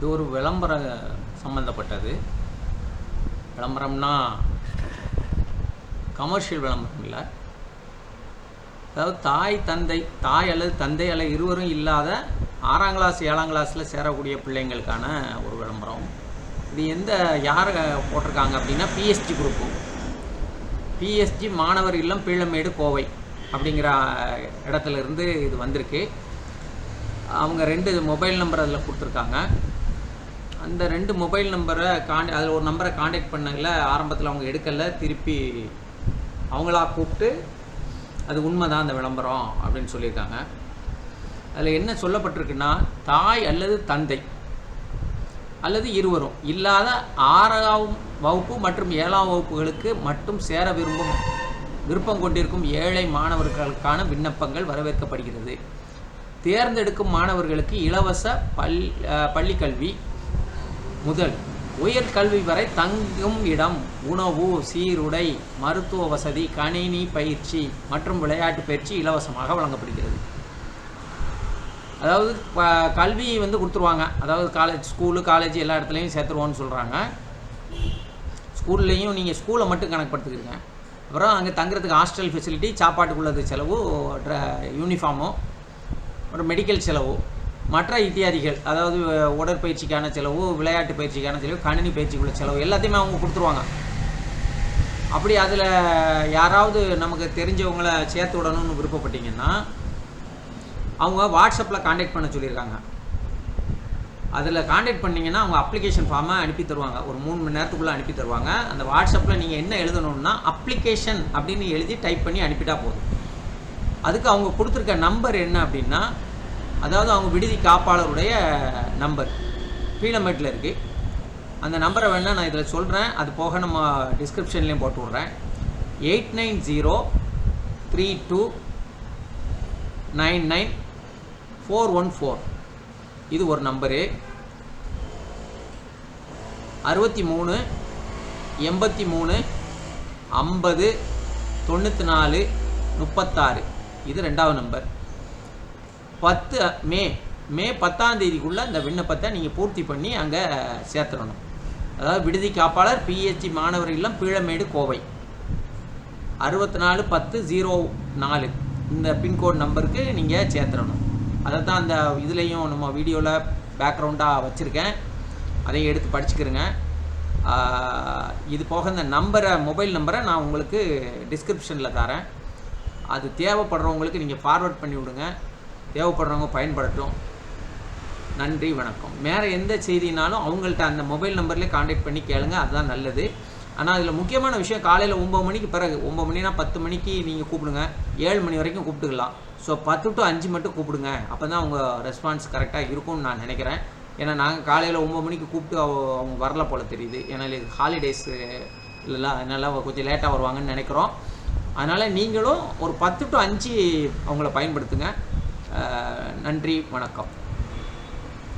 இது ஒரு விளம்பர சம்மந்தப்பட்டது விளம்பரம்னா கமர்ஷியல் விளம்பரம் இல்லை. அதாவது தாய் தந்தை தாய் அல்லது தந்தை அல்லது இருவரும் இல்லாத ஆறாம் கிளாஸ் ஏழாம் கிளாஸில் சேரக்கூடிய பிள்ளைங்களுக்கான ஒரு விளம்பரம். இது எந்த யார் போட்டிருக்காங்க அப்படின்னா பிஎஸ்டி குரூப்பு பிஎஸ்ஜி மாணவர் இல்லம் பீளமேடு கோவை அப்படிங்கிற இடத்துல இருந்து இது வந்திருக்கு. அவங்க ரெண்டு மொபைல் நம்பர் அதில் கொடுத்துருக்காங்க. அந்த ரெண்டு மொபைல் நம்பரை காண்ட் அதில் ஒரு நம்பரை காண்டாக்ட் பண்ணல ஆரம்பத்தில் அவங்க எடுக்கலை திருப்பி அவங்களா கூப்பிட்டு அது உண்மை தான் அந்த விளம்பரம் அப்படின்னு சொல்லியிருக்காங்க. அதில் என்ன சொல்லப்பட்டிருக்குன்னா தாய் அல்லது தந்தை அல்லது இருவரும் இல்லாத ஆறாம் வகுப்பு மற்றும் ஏழாம் வகுப்புகளுக்கு மட்டும் சேர விரும்பும் விருப்பம் கொண்டிருக்கும் ஏழை மாணவர்களுக்கான விண்ணப்பங்கள் வரவேற்கப்படுகிறது. தேர்ந்தெடுக்கும் மாணவர்களுக்கு இலவச பல் பள்ளிக்கல்வி முதல் உயர் கல்வி வரை தங்கும் இடம் உணவு சீருடை மருத்துவ வசதி கணினி பயிற்சி மற்றும் விளையாட்டு பயிற்சி இலவசமாக வழங்கப்படுகிறது. அதாவது கல்வி வந்து கொடுத்துருவாங்க. அதாவது காலேஜ் ஸ்கூலு காலேஜ் எல்லா இடத்துலையும் சேர்த்துருவோன்னு சொல்கிறாங்க ஸ்கூல்லையும் நீங்கள் ஸ்கூலை மட்டும் கணக்குப்படுத்துக்கிறீங்க அப்புறம் அங்கே தங்குறதுக்கு ஹாஸ்டல் ஃபெசிலிட்டி சாப்பாட்டுக்குள்ளது செலவு ட்ர யூனிஃபார்மு அப்புறம் மெடிக்கல் செலவு. மற்ற இத்தியாதிகள் அதாவது உடற்பயிற்சிக்கான செலவு விளையாட்டு பயிற்சிக்கான செலவு கணினி பயிற்சிக்குள்ள செலவு எல்லாத்தையுமே அவங்க கொடுத்துருவாங்க. அப்படி அதில் யாராவது நமக்கு தெரிஞ்சவங்கள சேர்த்து விடணும்னு விருப்பப்பட்டீங்கன்னா அவங்க வாட்ஸ்அப்பில் காண்டாக்ட் பண்ண சொல்லியிருக்காங்க. அதில் காண்டாக்ட் பண்ணீங்கன்னா அவங்க அப்ளிகேஷன் ஃபார்மை அனுப்பி தருவாங்க. ஒரு மூணு மணி நேரத்துக்குள்ளே அனுப்பி தருவாங்க. அந்த வாட்ஸ்அப்பில் நீங்கள் என்ன எழுதணும்னா அப்ளிகேஷன் அப்படின்னு எழுதி டைப் பண்ணி அனுப்பிட்டா போதும். அதுக்கு அவங்க கொடுத்துருக்க நம்பர் என்ன அப்படின்னா அதாவது அவங்க விடுதி காப்பாளருடைய நம்பர் பீளமேட்டில் இருக்குது அந்த நம்பரை வேணால் நான் இதில் சொல்கிறேன் அது போக நம்ம டிஸ்கிரிப்ஷன்லேயும் போட்டு விட்றேன். Eight nine zero three two nine nine four one four. இது ஒரு நம்பரு அறுபத்தி மூணு எண்பத்தி மூணு ஐம்பது தொண்ணூற்றி நாலு முப்பத்தாறு. இது ரெண்டாவது நம்பர் பத்து மே மே பத்தாம் தேதிக்குள்ளே இந்த விண்ணப்பத்தை நீங்கள் பூர்த்தி பண்ணி அங்கே சேர்த்துடணும் அதாவது விடுதி காப்பாளர் பிஹெச்சி மாணவர் இல்லம் பீழமேடு கோவை. அறுபத்தி நாலு பத்து ஜீரோ நாலு. இந்த பின்கோட் நம்பருக்கு நீங்கள் சேர்த்துடணும் அதை தான் அந்த இதுலேயும் நம்ம வீடியோவில் பேக்ரவுண்டாக வச்சுருக்கேன். அதையும் எடுத்து படிச்சுக்கிறேங்க. இது போக இந்த நம்பரை மொபைல் நம்பரை நான் உங்களுக்கு டிஸ்கிரிப்ஷனில் தரேன். அது தேவைப்படுறவங்களுக்கு நீங்கள் ஃபார்வர்ட் பண்ணி விடுங்க. தேவைப்படுறவங்க பயன்படட்டும். நன்றி வணக்கம். வேறு எந்த செய்தினாலும் அவங்கள்ட்ட அந்த மொபைல் நம்பர்லேயே காண்டாக்ட் பண்ணி கேளுங்க அதுதான் நல்லது. ஆனால் அதில் முக்கியமான விஷயம் காலையில் ஒம்பது மணிக்கு பிறகு ஒம்பது மணினா பத்து மணிக்கு நீங்கள் கூப்பிடுங்க. ஏழு மணி வரைக்கும் கூப்பிட்டுக்கலாம். ஸோ பத்து டு அஞ்சு மட்டும் கூப்பிடுங்க. அப்போ தான் அவங்க ரெஸ்பான்ஸ் கரெக்டாக இருக்கும்னு நான் நினைக்கிறேன். ஏன்னா நாங்கள் காலையில் ஒம்பது மணிக்கு கூப்பிட்டு அவ- அவங்க வரல போல தெரியுது. ஏன்னா இது ஹாலிடேஸு இல்லைலாம் அதனால் கொஞ்சம் லேட்டாக வருவாங்கன்னு நினைக்கிறோம். அதனால் நீங்களும் ஒரு பத்து டு அஞ்சு அவங்கள பயன்படுத்துங்க. நன்றி வணக்கம்.